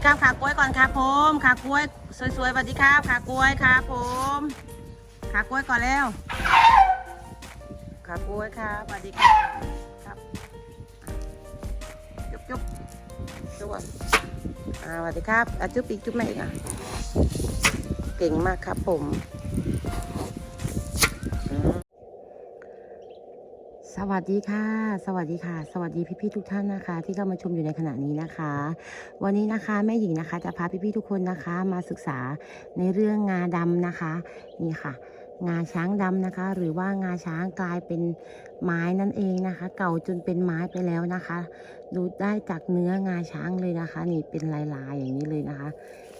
ดีครับขากล้วยก่อนครับผมขากล้วยสวยๆสวัสดีครับขากล้วยครับผมขากล้วยก่อนแล้วขากล้วยครับสวัสดีครับครับจุ๊บจุ๊บจุ๊บอะอ่าสวัสดีครับอะจุ๊บอีกจุ๊บแม่อีกอะเก่งมากครับผม สวัสดีค่ะ สวัสดีค่ะ สวัสดีพี่ๆทุกท่านนะคะ ที่เข้ามาชมอยู่ในขณะนี้นะคะ วันนี้นะคะแม่หญิงนะคะจะพาพี่ๆทุกคนนะคะ มาศึกษาในเรื่องงาดำนะคะ นี่ค่ะ งาช้างดำนะคะ หรือว่างาช้างกลายเป็นไม้นั่นเองนะคะ เก่าจนเป็นไม้ไปแล้วนะคะ ดูได้จากเนื้องาช้างเลยนะคะ นี่เป็นลายๆอย่างนี้เลยนะคะ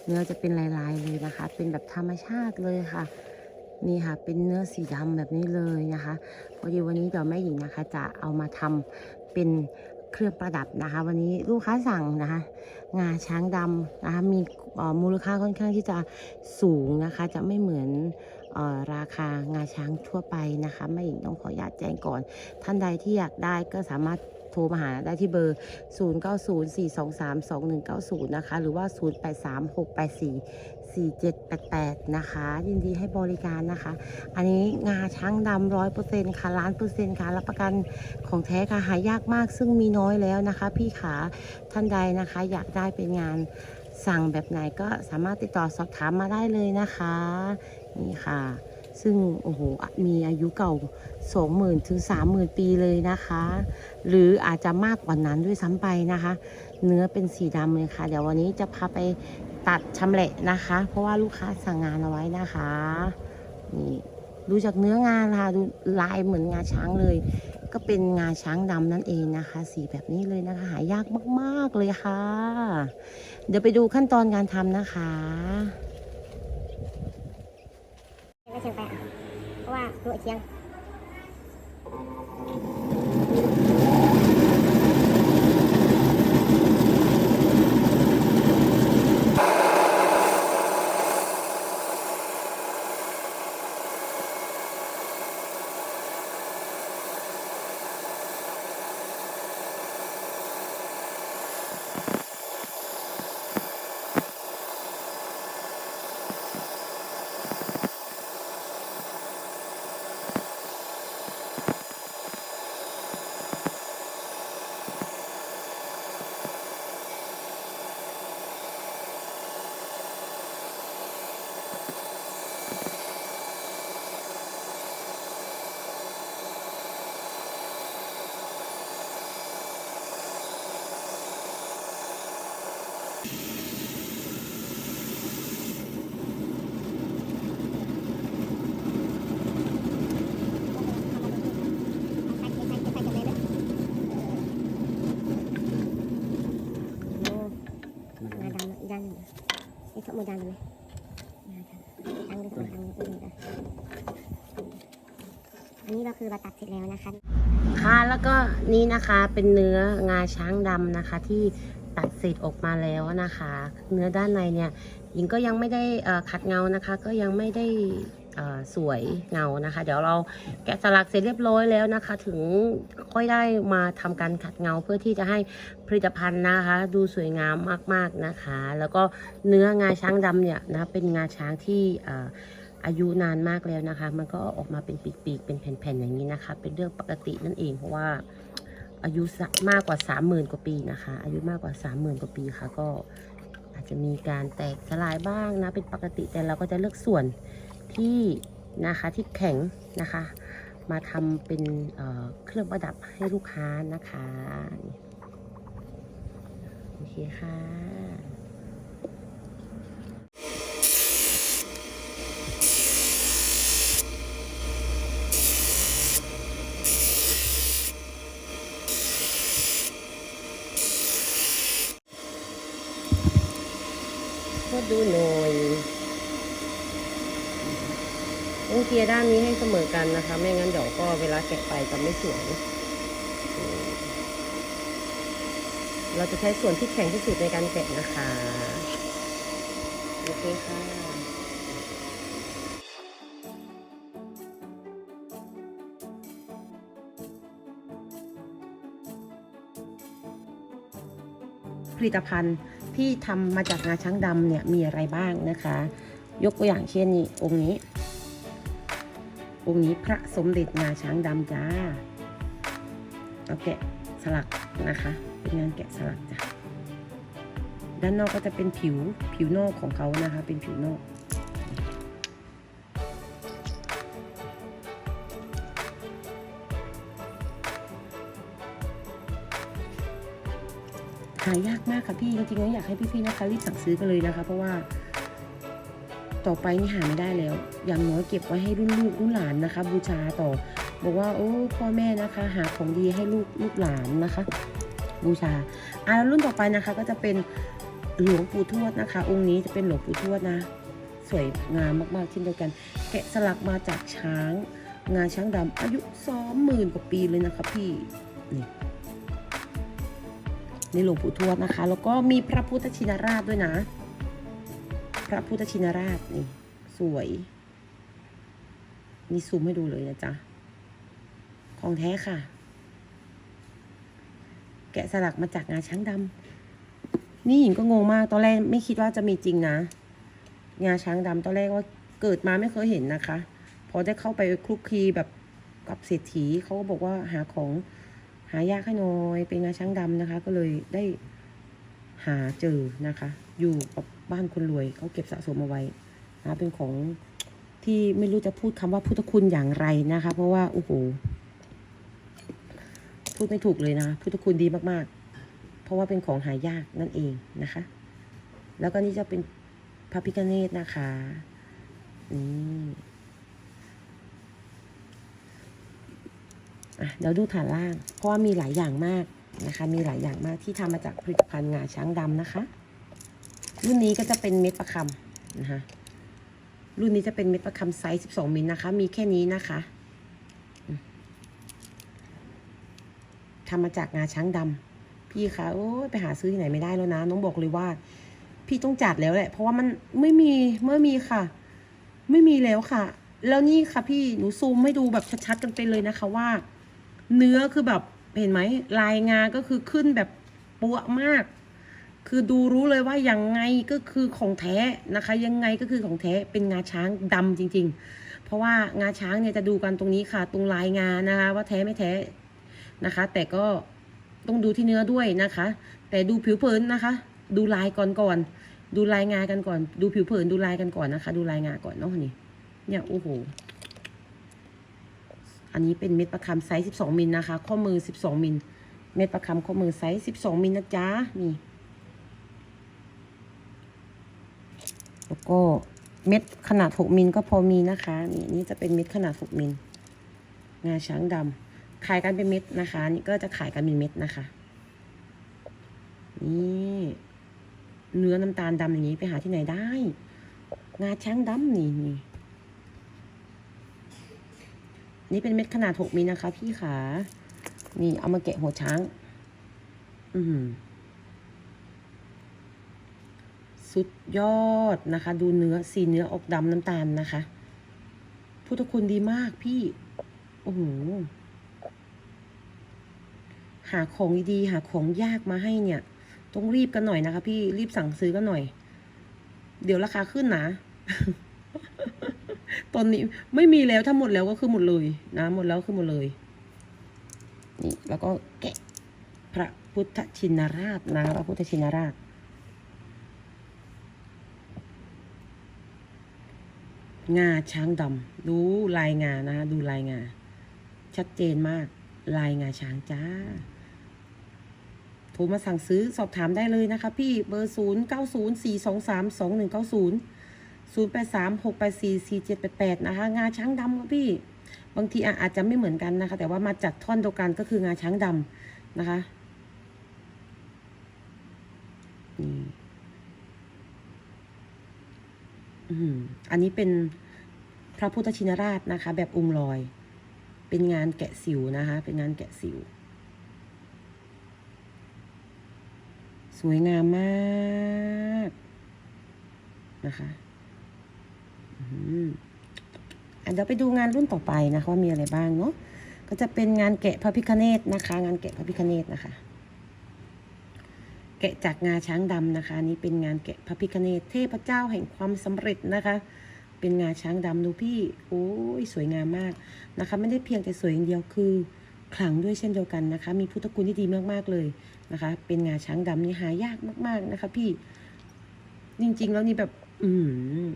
เนื้อจะเป็นลายๆเลยนะคะ เป็นแบบธรรมชาติเลยค่ะ นี่ค่ะเป็นเนื้อสีดำแบบนี้เลยนะคะพอดีวันนี้เดี๋ยวแม่หญิงนะคะ จะเอามาทำเป็นเครื่องประดับนะคะ วันนี้ลูกค้าสั่งนะคะ งาช้างดำนะคะมีมูลค่าค่อนข้างที่จะสูงนะคะ จะไม่เหมือน ราคางาช้างทั่วไปนะคะ ไม่ต้องขออนุญาตแจ้งก่อน ท่านใดที่อยากได้ก็สามารถโทรมาหาได้ที่เบอร์ 0904232190 นะคะ หรือว่า 0836844788 นะคะ ยินดีให้บริการนะคะ อันนี้งาช้างดำร้อยเปอร์เซ็นต์ค่ะล้านเปอร์เซ็นต์ค่ะ รับประกันของแท้ค่ะ หายากมากซึ่งมีน้อยแล้วนะคะ พี่ขาท่านใดนะคะ อยากได้เป็นงานสั่งแบบไหนก็สามารถติดต่อสอบถามมาได้เลยนะคะ นี่ค่ะ ซึ่งโอ้โหมีอายุเก่า 20,000ถึง30,000 ปีเลยนะคะ หรืออาจจะมากกว่านั้นด้วยซ้ำไปนะคะ เนื้อเป็นสีดำเลยค่ะ เดี๋ยววันนี้จะพาไปตัดชำแหละนะคะ เพราะว่าลูกค้าสั่งงานเอาไว้นะคะนี่ดูจากเนื้องานค่ะดูลายเหมือนงาช้างเลย ก็เป็นงาช้างดำนั่นเองนะคะ สีแบบนี้เลยนะคะ หายากมาก ๆ เลยค่ะ เดี๋ยวไปดูขั้นตอนการทำนะคะ ไม่เชิงไปอะเพราะว่าดูไอ้เชียง งาดำอีกด้านหนึ่งนี่เขาโมดันเลยงาดำตั้งด้วยตัวตั้งด้วยตัวนี้นะอั นี้เราคือเราตัดเสร็จแล้วนะคะ ค่ะแล้วก็นี่นะคะเป็นเนื้องาช้างดำนะคะ ที่ตัดเสร็จออกมาแล้วนะคะ เนื้อด้านในเนี่ยหญิงก็ยังไม่ได้ขัดเงานะคะ ก็ยังไม่ได้สวยเงานะคะ เดี๋ยวเราแกะสลักเสร็จเรียบร้อยแล้วนะคะ ถึงค่อยได้มาทำการขัดเงาเพื่อที่จะให้ผลิตภัณฑ์นะคะ ดูสวยงามมากๆนะคะ แล้วก็เนื้องาช้างดำเนี่ยนะเป็นงาช้างที่ อายุนานมากแล้วนะคะ มันก็ออกมาเป็นปีกๆเป็นแผ่นๆอย่างนี้นะคะ เป็นเรื่องปกตินั่นเองเพราะว่าอายุมากกว่า 30,000 กว่าปีนะคะ อายุมากกว่า 30,000 กว่าปีค่ะ ก็อาจจะมีการแตกสลายบ้างนะเป็นปกติแต่เราก็จะเลือกส่วนที่นะคะที่แข็งนะคะ มาทำเป็นเเครื่องประดับให้ลูกค้านะคะ โอเคค่ะ ดูหน่อยต้องเคลียร์ด้านนี้ให้เสมอกันนะคะ ไม่งั้นเดี๋ยวก็เวลาแกะไปจะไม่สวย เราจะใช้ส่วนที่แข็งที่สุดในการแกะนะคะ โอเคค่ะ ผลิตภัณฑ์ที่ทำมาจากงาช้างดำเนี่ยมีอะไรบ้างนะคะ ยกตัวอย่างเช่นนี่องค์นี้ องค์นี้พระสมเด็จงาช้างดำจ้าเอาแกะสลักนะคะเป็นงานแกะสลักจ้ะด้านนอกก็จะเป็นผิวผิวนอกของเขานะคะ เป็นผิวนอก หายากมากค่ะพี่จริงๆแล้วอยากให้พี่ๆนะคะรีบสั่งซื้อกันเลยนะคะ เพราะว่าต่อไปนี่หาไม่ได้แล้ว อย่างน้อยเก็บไว้ให้รุ่นลูกรุ่นหลานนะคะ บูชาต่อ บอกว่าโอ้พ่อแม่นะคะ หาของดีให้ลูกลูกหลานนะคะ บูชาอ่าแล้วรุ่นต่อไปนะคะ ก็จะเป็นหลวงปู่ทวดนะคะ องค์นี้จะเป็นหลวงปู่ทวดนะ สวยงามมากๆเช่นเดียวกัน แกะสลักมาจากช้าง งาช้างดำอายุสองหมื่นกว่าปีเลยนะคะพี่นี่ ในหลวงปู่ทวดนะคะ แล้วก็มีพระพุทธชินราชด้วยนะ พระพุทธชินราชนี่ สวยนี่ซูมให้ดูเลยนะจ๊ะ ของแท้ค่ะ แกะสลักมาจากงาช้างดำนี่หญิงก็งงมาก ตอนแรกไม่คิดว่าจะมีจริงนะ งาช้างดำตอนแรกว่าเกิดมาไม่เคยเห็นนะคะ พอได้เข้าไปคลุกคลีแบบกับเศรษฐีเขาก็บอกว่าหาของ หายากให้น้อยเป็นงาช้างดำนะคะ ก็เลยได้หาเจอนะคะ อยู่กับบ้านคนรวยเขาเก็บสะสมเอาไว้นะเป็นของที่ไม่รู้จะพูดคำว่าพุทธคุณอย่างไรนะคะ เพราะว่าโอ้โหพูดไม่ถูกเลยนะพุทธคุณดีมากๆ เพราะว่าเป็นของหายากนั่นเองนะคะ แล้วก็นี่จะเป็นพระพิฆเนศนะคะนี่ อะ เดี๋ยวดูฐานล่าง เพราะว่ามีหลายอย่างมากนะคะ มีหลายอย่างมากที่ทำมาจากผลิตภัณฑ์งาช้างดำนะคะ รุ่นนี้ก็จะเป็นเม็ดประคำนะคะ รุ่นนี้จะเป็นเม็ดประคำไซส์ 12 มิลนะคะ มีแค่นี้นะคะทำมาจากงาช้างดำพี่คะโอ้ยไปหาซื้อที่ไหนไม่ได้แล้วนะน้องบอกเลยว่า พี่ต้องจัดแล้วแหละ เพราะว่ามันไม่มีเมื่อมีค่ะ ไม่มีแล้วค่ะ แล้วนี่ค่ะพี่หนูซูมให้ดูแบบชัดๆกันไปเลยนะคะว่า เนื้อคือแบบเห็นไหมลายงาก็คือขึ้นแบบปัวมาก คือดูรู้เลยว่ายังไงก็คือของแท้นะคะ ยังไงก็คือของแท้เป็นงาช้างดำจริง ๆ เพราะว่างาช้างเนี่ยจะดูกันตรงนี้ค่ะ ตรงลายงานะคะ ว่าแท้ไม่แท้นะคะ แต่ก็ต้องดูที่เนื้อด้วยนะคะ แต่ดูผิวเผินนะคะ ดูลายก่อนก่อนดูลายงากันก่อน ดูผิวเผินดูลายกันก่อนนะคะ ดูลายงาก่อนเนาะนี่เนี่ยโอ้โห อันนี้เป็นเม็ดประคำไซส์ 12 มิลนะคะ ข้อมือ 12 มิล เม็ดประคำข้อมือไซส์ 12 มิลนะจ๊ะ นี่ แล้วก็เม็ดขนาด 6 มิลก็พอมีนะคะ นี่นี่จะเป็นเม็ดขนาด 6 มิล งาช้างดำขายกันเป็นเม็ดนะคะ นี่ก็จะขายกันเป็นเม็ดนะคะ นี่เนื้อน้ำตาลดำอย่างนี้ไปหาที่ไหนได้ งาช้างดำนี่นี่ นี่เป็นเม็ดขนาด6มิลนะคะ พี่ขานี่เอามาแกะหัวช้าง อือหือสุดยอดนะคะ ดูเนื้อสีเนื้อออกดำน้ำตาลนะคะพุทธคุณดีมากพี่ โอ้โหหาของดีหาของยากมาให้เนี่ย ต้องรีบกันหน่อยนะคะ พี่รีบสั่งซื้อกันหน่อย เดี๋ยวราคาขึ้นนะ ตอนนี้ไม่มีแล้วถ้าหมดแล้วก็คือหมดเลยนะหมดแล้วคือหมดเลย นี่แล้วก็แกะพระพุทธชินราชนะพระพุทธชินราชงาช้างดำดูลายงานะคะดูลายงา ชัดเจนมาก ลายงาช้างจ้า โทรมาสั่งซื้อสอบถามได้เลยนะคะ พี่เบอร์ศูนย์เก้าศูนย์สี่ สองสามสองหนึ่งเก้าศูนย์ศูนย์แปสามหกแปสี่สี่เจ็ดแปแปดนะคะ งาช้างดำครับพี่ บางทีอะอาจจะไม่เหมือนกันนะคะ แต่ว่ามาจัดท่อนเดียวกันก็คืองาช้างดำนะคะนี่อันนี้เป็นพระพุทธชินราชนะคะ แบบองค์ลอย เป็นงานแกะสิวนะคะ เป็นงานแกะสิว สวยงามมากนะคะ เดี๋ยวไปดูงานรุ่นต่อไปนะคะว่ามีอะไรบ้างเนาะก็จะเป็นงานแกะพระพิคเนตนะคะ งานแกะพระพิคเนตนะคะ แกะจากงาช้างดำนะคะนี้เป็นงานแกะพระพิคเนตเทพเจ้าแห่งความสำเร็จนะคะ เป็นงาช้างดำดูพี่โอ้ยสวยงามมากนะคะ ไม่ได้เพียงแต่สวยอย่างเดียวคือขลังด้วยเช่นเดียวกันนะคะ มีพุทธคุณที่ดีมากๆเลยนะคะ เป็นงาช้างดำนี่หายากมาก ๆนะคะ พี่จริง ๆ แล้วนี่แบบ อือหือ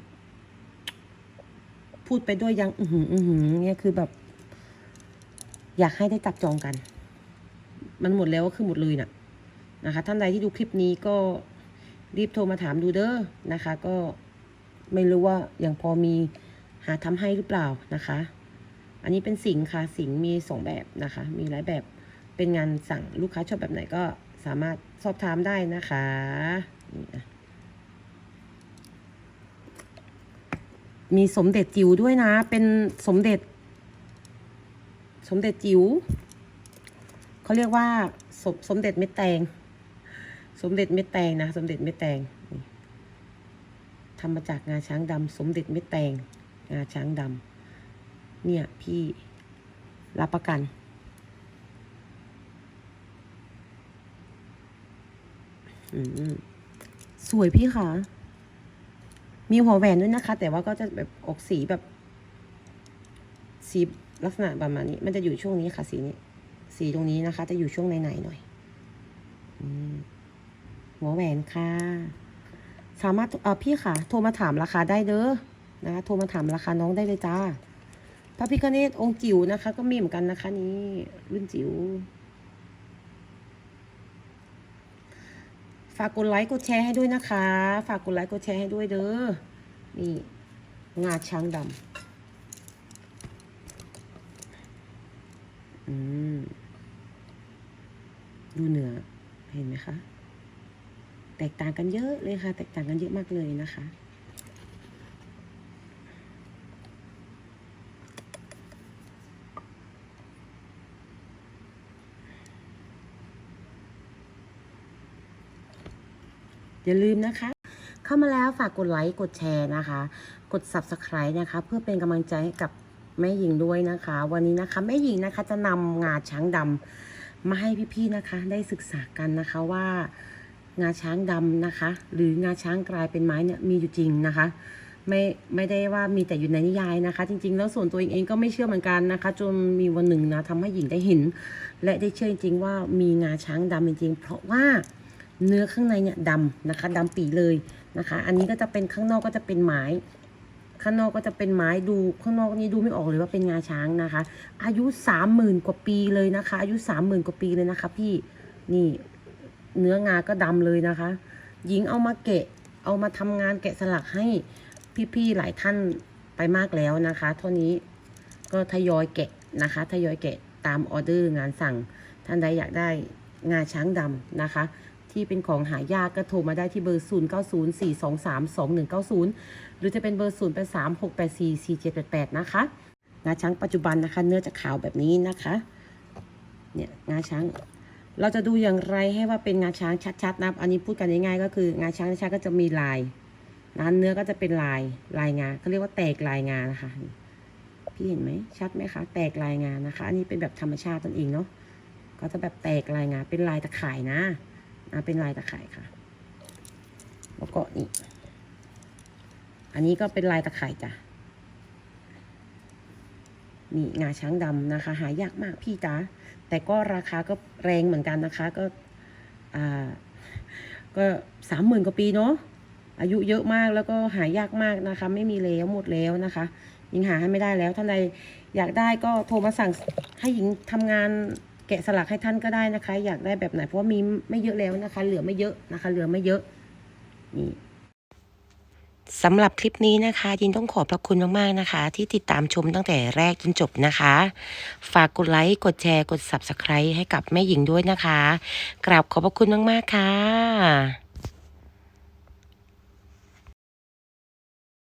พูดไปด้วยยัง อือหืออือหือเนี่ยคือแบบ อยากให้ได้จับจองกัน มันหมดแล้วก็คือหมดเลยน่ะนะคะ ท่านใดที่ดูคลิปนี้ก็รีบโทรมาถามดูเด้อนะคะ ก็ไม่รู้ว่ายังพอมีหาทำให้หรือเปล่านะคะ อันนี้เป็นสิงค์ค่ะสิงค์มีสองแบบนะคะ มีหลายแบบเป็นงานสั่งลูกค้าชอบแบบไหนก็สามารถสอบถามได้นะคะนี่นะ มีสมเด็จจิ๋วด้วยนะ เป็นสมเด็จ สมเด็จจิ๋วเขาเรียกว่าสมสมเด็จเม็ดแตง สมเด็จเม็ดแตงนะ สมเด็จเม็ดแตงนี่ทำมาจากงาช้างดำสมเด็จเม็ดแตง งาช้างดำเนี่ยพี่รับประกัน อืมสวยพี่ค่ะ มีหัวแหวนด้วยนะคะ แต่ว่าก็จะแบบออกสีแบบ สีลักษณะประมาณนี้ มันจะอยู่ช่วงนี้ค่ะ สีนี้ สีตรงนี้นะคะ จะอยู่ช่วงในๆหน่อยอหัวแหวนค่ะ สามารถเออพี่ค่ะ โทรมาถามราคาได้เด้อนะคะโทรมาถามราคาน้องได้เลยจ้าพระพิฆเนศองค์จิ๋วนะคะ ก็มีเหมือนกันนะคะ นี้รุ่นจิ๋ว ฝากกดไลค์กดแชร์ให้ด้วยนะคะ ฝากกดไลค์กดแชร์ให้ด้วยเด้อ นี่ งาช้างดำอืม ดูเหนือเห็นไหมคะ แตกต่างกันเยอะเลยค่ะ แตกต่างกันเยอะมากเลยนะคะ อย่าลืมนะคะ เข้ามาแล้วฝากกดไลค์กดแชร์นะคะ กด subscribe นะคะ เพื่อเป็นกำลังใจให้กับแม่หญิงด้วยนะคะ วันนี้นะคะแม่หญิงนะคะจะนำงาช้างดำมาให้พี่ๆนะคะ ได้ศึกษากันนะคะว่างาช้างดำนะคะ หรืองาช้างกลายเป็นไม้เนี่ยมีอยู่จริงนะคะไม่ไม่ได้ว่ามีแต่อยู่ในนิยายนะคะ จริงๆ แล้วส่วนตัวเองเองก็ไม่เชื่อเหมือนกันนะคะ จนมีวันหนึ่งนะทำให้หญิงได้เห็น และได้เชื่อจริงๆว่ามีงาช้างดำจริงๆ เพราะว่า เนื้อข้างในเนี่ยดำนะคะดำปีเลยนะคะ อันนี้ก็จะเป็นข้างนอกก็จะเป็นไม้ข้างนอกก็จะเป็นไม้ดูข้างนอกนี่ดูไม่ออกเลยว่าเป็นงาช้างนะคะ อายุสามหมื่นกว่าปีเลยนะคะ อายุสามหมื่นกว่าปีเลยนะคะ พี่นี่เนื้องาก็ดำเลยนะคะ หญิงเอามาแกะเอามาทำงานแกะสลักให้พี่ๆหลายท่านไปมากแล้วนะคะเท่านี้ก็ทยอยแกะนะคะ ทยอยแกะตามออเดอร์งานสั่งท่านใดอยากได้งาช้างดำนะคะ ที่เป็นของหายากก็โทรมาได้ที่เบอร์ 0 9 0 4 2 3 2 1 9 0 หรือจะเป็นเบอร์ 0 8 3 6 8 4 4 7 8 8 นะคะงาช้างปัจจุบันนะคะ เนื้อจะขาวแบบนี้นะคะเนี่ยงาช้าง เราจะดูอย่างไรให้ว่าเป็นงาช้างชัดๆนะครับอันนี้พูดกันง่ายๆก็คืองาช้างชัดก็จะมีลายนะเนื้อก็จะเป็นลายลายงาเขาเรียกว่าแตกลายงานะคะพี่เห็นไหมชัดไหมคะ แตกลายงานะคะ อันนี้เป็นแบบธรรมชาติตนเองเนาะก็จะแบบแตกลายงาเป็นลายตะข่ายนะ เป็นลายตะข่ายค่ะ แล้วก็นี่ อันนี้ก็เป็นลายตะข่ายจ้ะ นี่งาช้างดำนะคะ หายากมากพี่จ้าแต่ก็ราคาก็แรงเหมือนกันนะคะ ก็อ่าก็สามหมื่นกว่าปีเนาะ อายุเยอะมากแล้วก็หายากมากนะคะ ไม่มีแล้วหมดแล้วนะคะยิงหาให้ไม่ได้แล้วท่านใดอยากได้ก็โทรมาสั่งให้หญิงทำงาน แกะสลักให้ท่านก็ได้นะคะ อยากได้แบบไหนเพราะว่ามีไม่เยอะแล้วนะคะ เหลือไม่เยอะนะคะ เหลือไม่เยอะนี่สำหรับคลิปนี้นะคะ ยินต้องขอบพระคุณมากๆนะคะ ที่ติดตามชมตั้งแต่แรกจนจบนะคะ ฝากกดไลค์กดแชร์กด subscribe ให้กับแม่หญิงด้วยนะคะ กราบขอบพระคุณมากๆค่ะ